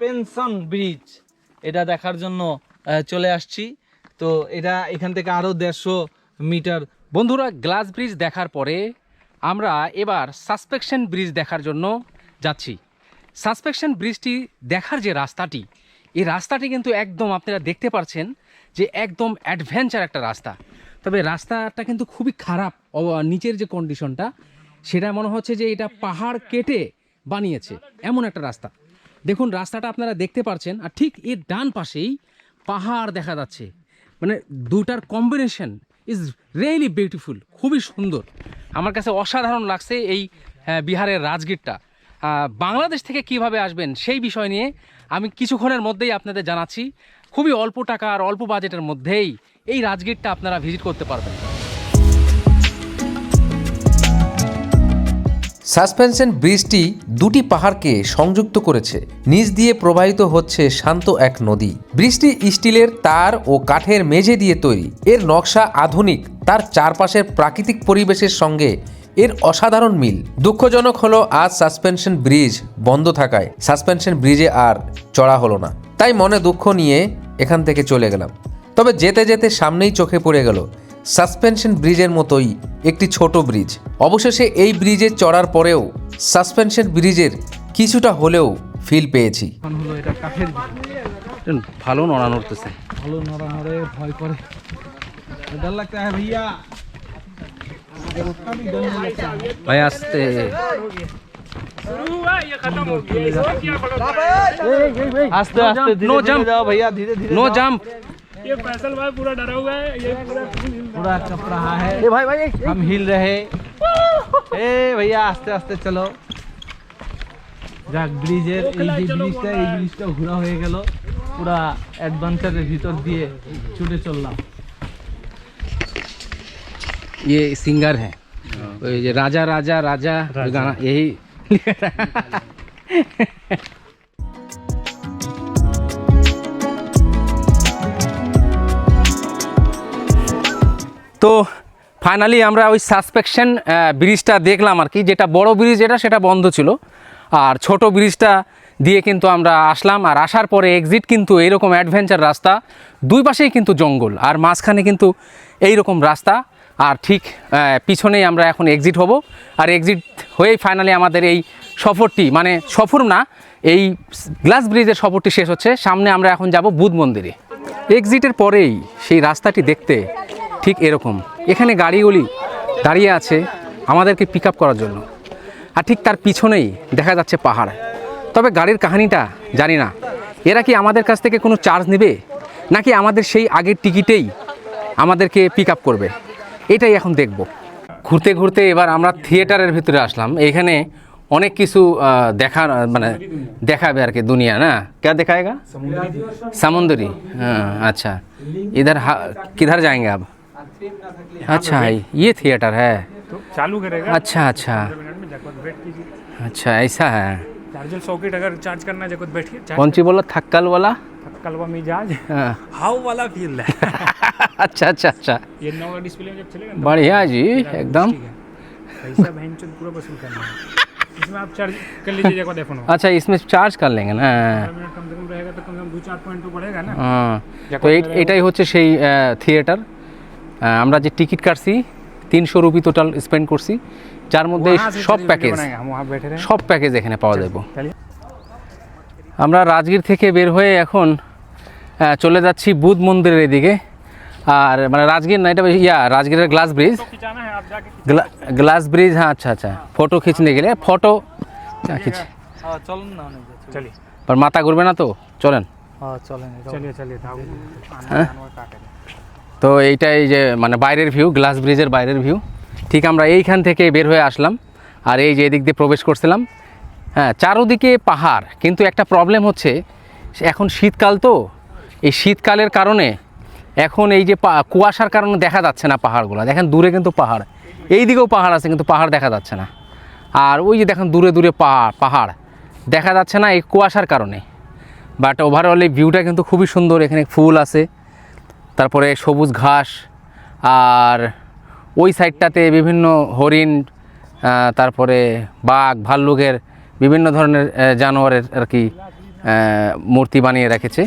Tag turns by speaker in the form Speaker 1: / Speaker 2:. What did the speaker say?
Speaker 1: Suspension bridge. এটা দেখার জন্য চলে আসছি। তো এটা এখান থেকে আরও দেড়শো মিটার।
Speaker 2: বন্ধুরা, গ্লাস ব্রিজ দেখার পরে আমরা এবার সাসপেকশন ব্রিজ দেখার জন্য যাচ্ছি। সাসপেকশন ব্রিজটি দেখার যে রাস্তাটি, এই রাস্তাটি কিন্তু একদম আপনারা দেখতে পাচ্ছেন যে একদম অ্যাডভেঞ্চার একটা রাস্তা। তবে রাস্তাটা কিন্তু খুবই খারাপ নিচের যে কন্ডিশনটা সেটা মনে হচ্ছে যে এটা পাহাড় কেটে বানিয়েছে। এমন একটা রাস্তা। দেখুন, রাস্তাটা আপনারা দেখতে পাচ্ছেন আর ঠিক এর ডান পাশেই পাহাড় দেখা যাচ্ছে। মানে দুটার কম্বিনেশন ইজ রিয়েলি বিউটিফুল খুবই সুন্দর। আমার কাছে অসাধারণ লাগছে এই বিহারের রাজগীরটা। বাংলাদেশ থেকে কীভাবে আসবেন সেই বিষয় নিয়ে আমি কিছুক্ষণের মধ্যেই আপনাদের জানাচ্ছি। খুবই অল্প টাকা আর অল্প বাজেটের মধ্যেই এই রাজগীরটা আপনারা ভিজিট করতে পারবেন।
Speaker 3: সাসপেনশন ব্রিজটি দুটি পাহাড়কে সংযুক্ত করেছে। নিচ দিয়ে প্রবাহিত হচ্ছে শান্ত এক নদী। ব্রিজটি স্টিলের তার ও কাঠের মেঝে দিয়ে তৈরি। এর নকশা আধুনিক। তার চারপাশের প্রাকৃতিক পরিবেশের সঙ্গে এর অসাধারণ মিল। দুঃখজনক হলো, আজ সাসপেনশন ব্রিজ বন্ধ থাকায় সাসপেনশন ব্রিজে আর চড়া হলো না। তাই মনে দুঃখ নিয়ে এখান থেকে চলে গেলাম। তবে যেতে যেতে সামনেই চোখে পড়ে গেল সাসপেনশন ব্রিজের মতোই একটি ছোট ব্রিজ অবশেষে এই ব্রিজে চড়ার পরেও সাসপেনশন ব্রিজের কিছুটা হলেও ফিল পেয়েছি
Speaker 1: এখন হলো এটা কাঠের ব্রিজ।
Speaker 2: ভালো নড়া নড়তেছে
Speaker 1: ভালো নড়া নড়ে ভয় করে डर लगता है भैया उसका भी डर नहीं लगता है।
Speaker 2: ভাই আসতে
Speaker 1: आस्ते आस्ते धीरे
Speaker 2: No
Speaker 1: धीरे
Speaker 2: jump.
Speaker 1: जाओ भैया धीरे धीरे
Speaker 2: नो
Speaker 1: जाओ।
Speaker 2: জাম্প
Speaker 4: ये फैसल भाई पूरा डरा हुआ है ये पूरा
Speaker 1: पूरा कप रहा है
Speaker 2: ভাই ভাই
Speaker 1: हम हिल रहे ए भैया आस्ते आस्ते चलो যাক ব্রিজের এই যে ব্রিজটা এই ব্রিজটা ঘোরা হয়ে গেল পুরা অ্যাডভেঞ্চারের ভিতর দিয়ে ছুটে চললাম
Speaker 2: ये सिंगर है ये राजा राजा राजा गाना यही তো ফাইনালি আমরা ওই সাসপেকশন ব্রিজটা দেখলাম আর কি। যেটা বড় ব্রিজ যেটা, সেটা বন্ধ ছিল। আর ছোট ব্রিজটা দিয়ে কিন্তু আমরা আসলাম। আর আসার পরে এক্সিট কিন্তু এইরকম অ্যাডভেঞ্চার রাস্তা। দুই পাশেই কিন্তু জঙ্গল। আর মাঝখানে কিন্তু এই রকম রাস্তা। আর ঠিক পিছনেই আমরা এখন এক্সিট হব। আর এক্সিট হয়েই ফাইনালি আমাদের এই সফরটি মানে সফর না, এই গ্লাস ব্রিজের সফরটি শেষ হচ্ছে। সামনে আমরা এখন যাব বুধ মন্দিরে। এক্সিটের পরেই সেই রাস্তাটি দেখতে ঠিক এরকম এখানে গাড়িগুলি দাঁড়িয়ে আছে আমাদেরকে পিক আপ করার জন্য আর ঠিক তার পিছনেই দেখা যাচ্ছে পাহাড় তবে গাড়ির কাহিনীটা জানি না এরা কি আমাদের কাছ থেকে কোনো চার্জ নেবে নাকি আমাদের সেই আগের টিকিটেই আমাদেরকে পিক আপ করবে এটাই এখন দেখব ঘুরতে ঘুরতে এবার আমরা থিয়েটারের ভিতরে আসলাম এখানে অনেক কিছু আহ, দেখার মানে দেখাবে আর কি দুনিয়া না क्या दिखाएगा समुंदरी हाँ अच्छा इधर हा- किधर जाएंगे आप अच्छा ये थिएटर है
Speaker 4: तो चालू करेगा
Speaker 2: अच्छा अच्छा
Speaker 4: मिनट में जगत बैठ कीजिए
Speaker 2: अच्छा ऐसा है
Speaker 4: चार्जर सॉकेट अगर चार्ज करना है जगत बैठिए चार्ज
Speaker 2: कौन सी बोला थक्कल वाला
Speaker 4: कलवा मिजाज
Speaker 2: हाँ।
Speaker 4: हाउ वाला फील है
Speaker 2: अच्छा अच्छा अच्छा
Speaker 4: ये नौ डिस्प्ले में जब चलेगा ना
Speaker 2: बढ़िया जी एकदम
Speaker 4: ठीक है पैसा बहन चोद पूरा वसूल करना है इसमें आप चार्ज कर लीजिए जगह देखो ना
Speaker 2: अच्छा इसमें चार्ज कर लेंगे ना
Speaker 4: पंद्रह मिनट कम से कम रहेगा तो कम से कम दो चार पॉइंट तो बढ़ेगा ना
Speaker 2: হ্যাঁ। তো এই- এটাই হচ্ছে সেই থিয়েটার আমরা যে টিকিট কাটছি তিনশো রুপি টোটাল স্পেন্ড করছি। যার মধ্যে সব প্যাকেজ সব প্যাকেজ এখানে পাওয়া যাবে। আমরা রাজগীর থেকে বের হয়ে এখন চলে যাচ্ছি বুধ মন্দিরের এদিকে। আর মানে রাজগীর না এটা ইয়া রাজগীরের গ্লাস ব্রিজ গ্লাস ব্রিজ হ্যাঁ আচ্ছা আচ্ছা। ফটো খিঁচনে গেলে ফটো।
Speaker 4: আচ্ছা,
Speaker 2: খিচ মাথা ঘুরবে না তো? চলেন। চলেন তো এইটা এই যে মানে বাইরের ভিউ গ্লাস ব্রিজের বাইরের ভিউ ঠিক আমরা এইখান থেকে বের হয়ে আসলাম আর এই যে এদিক দিয়ে প্রবেশ করছিলাম। হ্যাঁ চারোদিকে পাহাড়, কিন্তু একটা প্রবলেম হচ্ছে, এখন শীতকাল তো, এই শীতকালের কারণে এখন এই যে কুয়াশার কারণে দেখা যাচ্ছে না পাহাড়গুলো। দেখেন, দূরে কিন্তু পাহাড়। এই দিকেও পাহাড় আছে, কিন্তু পাহাড় দেখা যাচ্ছে না। আর ওই যে দেখেন, দূরে দূরে পাহাড় পাহাড়। দেখা যাচ্ছে না এই কুয়াশার কারণে। বাট ওভারঅল এই ভিউটা কিন্তু খুবই সুন্দর। এখানে ফুল আছে। তারপরে সবুজ ঘাস, আর ওই সাইডটাতে বিভিন্ন হরিণ তারপরে বাঘ, ভাল্লুকের বিভিন্ন ধরনের জানোয়ারের আর কি মূর্তি বানিয়ে রেখেছে।